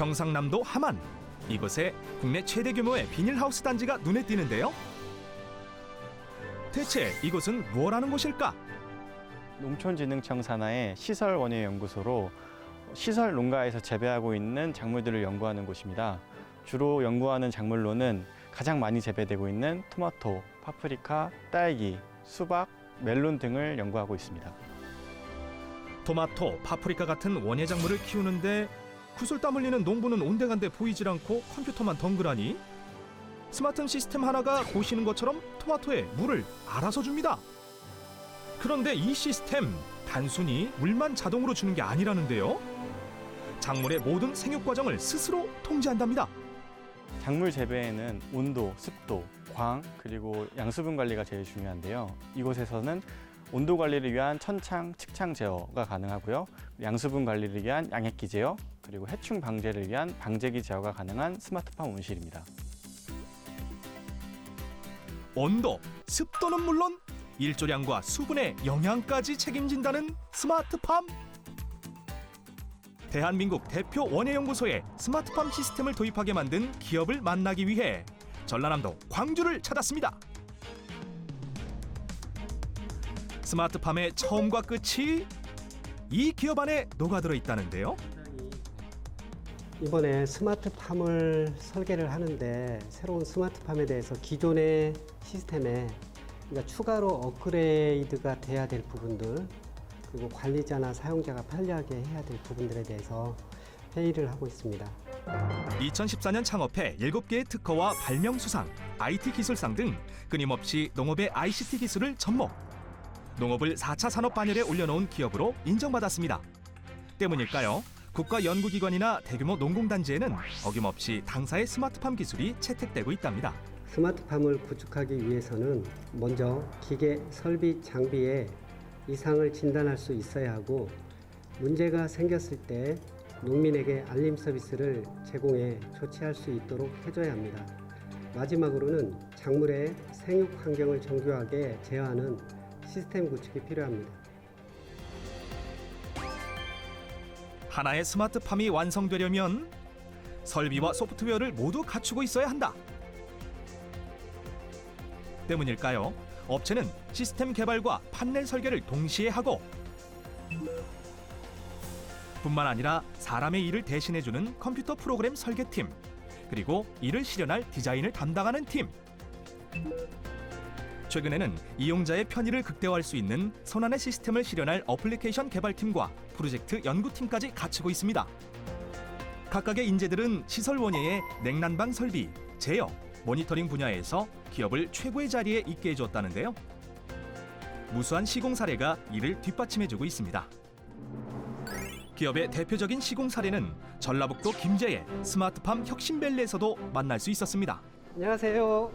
경상남도 함안 이곳에 국내 최대 규모의 비닐하우스 단지가 눈에 띄는데요. 대체 이곳은 무엇 하는 곳일까? 농촌진흥청 산하의 시설 원예 연구소로 시설 농가에서 재배하고 있는 작물들을 연구하는 곳입니다. 주로 연구하는 작물로는 가장 많이 재배되고 있는 토마토, 파프리카, 딸기, 수박, 멜론 등을 연구하고 있습니다. 토마토, 파프리카 같은 원예 작물을 키우는데 구슬 땀 흘리는 농부는 온데간데 보이질 않고 컴퓨터만 덩그라니 스마트 시스템 하나가 보시는 것처럼 토마토에 물을 알아서 줍니다. 그런데 이 시스템 단순히 물만 자동으로 주는 게 아니라는데요. 작물의 모든 생육 과정을 스스로 통제한답니다. 작물 재배에는 온도, 습도, 광, 그리고 양수분 관리가 제일 중요한데요. 이곳에서는 온도 관리를 위한 천창, 측창 제어가 가능하고요. 양수분 관리를 위한 양액기 제어, 그리고 해충 방제를 위한 방제기 제어가 가능한 스마트팜 온실입니다. 온도, 습도는 물론 일조량과 수분의 영양까지 책임진다는 스마트팜. 대한민국 대표 원예연구소에 스마트팜 시스템을 도입하게 만든 기업을 만나기 위해 전라남도 광주를 찾았습니다. 스마트팜의 처음과 끝이 이 기업 안에 녹아들어 있다는데요. 이번에 스마트팜을 설계를 하는데 새로운 스마트팜에 대해서 기존의 시스템에 그러니까 추가로 업그레이드가 돼야 될 부분들 그리고 관리자나 사용자가 편리하게 해야 될 부분들에 대해서 회의를 하고 있습니다. 2014년 창업해 7개의 특허와 발명 수상, IT 기술상 등 끊임없이 농업의 ICT 기술을 접목. 농업을 4차 산업 반열에 올려놓은 기업으로 인정받았습니다. 때문일까요? 국가 연구기관이나 대규모 농공단지에는 어김없이 당사의 스마트팜 기술이 채택되고 있답니다. 스마트팜을 구축하기 위해서는 먼저 기계, 설비, 장비에 이상을 진단할 수 있어야 하고 문제가 생겼을 때 농민에게 알림 서비스를 제공해 조치할 수 있도록 해줘야 합니다. 마지막으로는 작물의 생육 환경을 정교하게 제어하는 시스템 구축이 필요합니다. 하나의 스마트팜이 완성되려면 설비와 소프트웨어를 모두 갖추고 있어야 한다. 때문일까요? 업체는 시스템 개발과 판넬 설계를 동시에 하고 뿐만 아니라 사람의 일을 대신해주는 컴퓨터 프로그램 설계팀 그리고 이를 실현할 디자인을 담당하는 팀 최근에는 이용자의 편의를 극대화할 수 있는 손안의 시스템을 실현할 어플리케이션 개발팀과 프로젝트 연구팀까지 갖추고 있습니다. 각각의 인재들은 시설 원예의 냉난방 설비, 제어, 모니터링 분야에서 기업을 최고의 자리에 있게 해주었다는데요. 무수한 시공 사례가 이를 뒷받침해주고 있습니다. 기업의 대표적인 시공 사례는 전라북도 김제의 스마트팜 혁신밸리에서도 만날 수 있었습니다. 안녕하세요.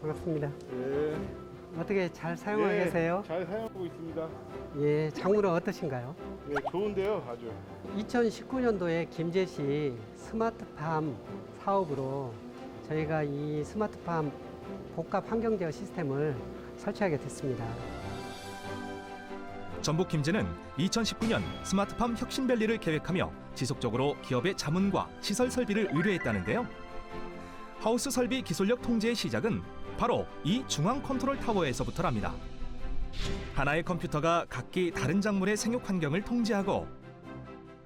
반갑습니다. 예. 어떻게 잘 사용하고 예, 계세요? 잘 사용하고 있습니다. 예, 작물은 어떠신가요? 예, 좋은데요, 아주. 2019년도에 김제시 스마트팜 사업으로 저희가 이 스마트팜 복합 환경 제어 시스템을 설치하게 됐습니다. 전북 김제는 2019년 스마트팜 혁신밸리를 계획하며 지속적으로 기업의 자문과 시설 설비를 의뢰했다는데요. 하우스 설비 기술력 통제의 시작은 바로 이 중앙 컨트롤 타워에서부터랍니다. 하나의 컴퓨터가 각기 다른 작물의 생육 환경을 통제하고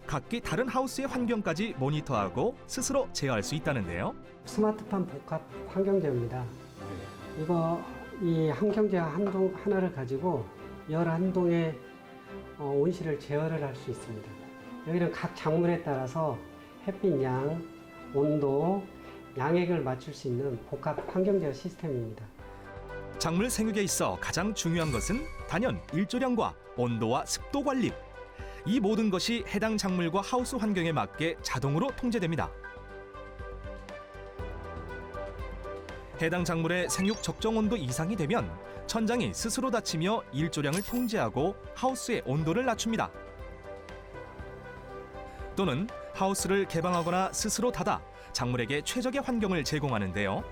각기 다른 하우스의 환경까지 모니터하고 스스로 제어할 수 있다는데요. 스마트팜 복합 환경 제어입니다. 이거 이 환경 제어 한동 하나를 가지고 11동의 어, 온실을 제어를 할 수 있습니다. 여기는 각 작물에 따라서 햇빛 양, 온도, 양액을 맞출 수 있는 복합 환경 제어 시스템입니다. 작물 생육에 있어 가장 중요한 것은 단연 일조량과 온도와 습도 관리. 이 모든 것이 해당 작물과 하우스 환경에 맞게 자동으로 통제됩니다. 해당 작물의 생육 적정 온도 이상이 되면 천장이 스스로 닫히며 일조량을 통제하고 하우스의 온도를 낮춥니다. 또는 하우스를 개방하거나 스스로 닫아 작물에게 최적의 환경을 제공하는데요.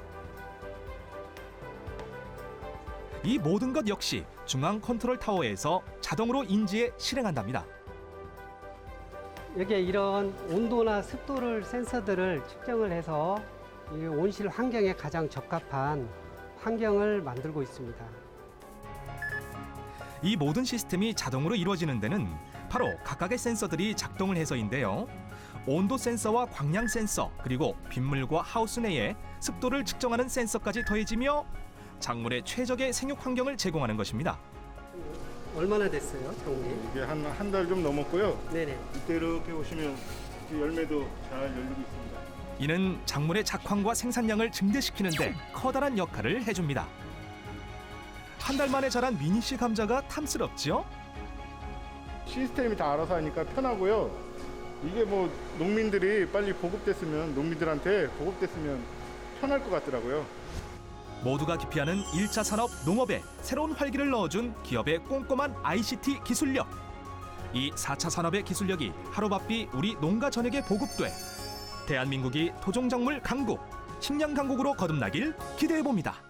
이 모든 것 역시 중앙 컨트롤 타워에서 자동으로 인지해 실행한답니다. 여기에 이런 온도나 습도를 센서들을 측정을 해서 이 온실 환경에 가장 적합한 환경을 만들고 있습니다. 이 모든 시스템이 자동으로 이루어지는 데는 바로 각각의 센서들이 작동을 해서인데요. 온도 센서와 광량 센서 그리고 빗물과 하우스 내에 습도를 측정하는 센서까지 더해지며 작물의 최적의 생육 환경을 제공하는 것입니다. 얼마나 됐어요, 장님? 이게 한 한 달 좀 넘었고요. 네네. 이때 이렇게 보시면 이제 열매도 잘 열리고 있습니다. 이는 작물의 작황과 생산량을 증대시키는데 커다란 역할을 해줍니다. 한 달 만에 자란 미니씨 감자가 탐스럽죠? 시스템이 다 알아서 하니까 편하고요. 이게 뭐 농민들이 빨리 보급됐으면 농민들한테 보급됐으면 편할 것 같더라고요. 모두가 기피하는 1차 산업 농업에 새로운 활기를 넣어준 기업의 꼼꼼한 ICT 기술력. 이 4차 산업의 기술력이 하루바삐 우리 농가 전역에 보급돼 대한민국이 토종작물 강국, 식량 강국으로 거듭나길 기대해 봅니다.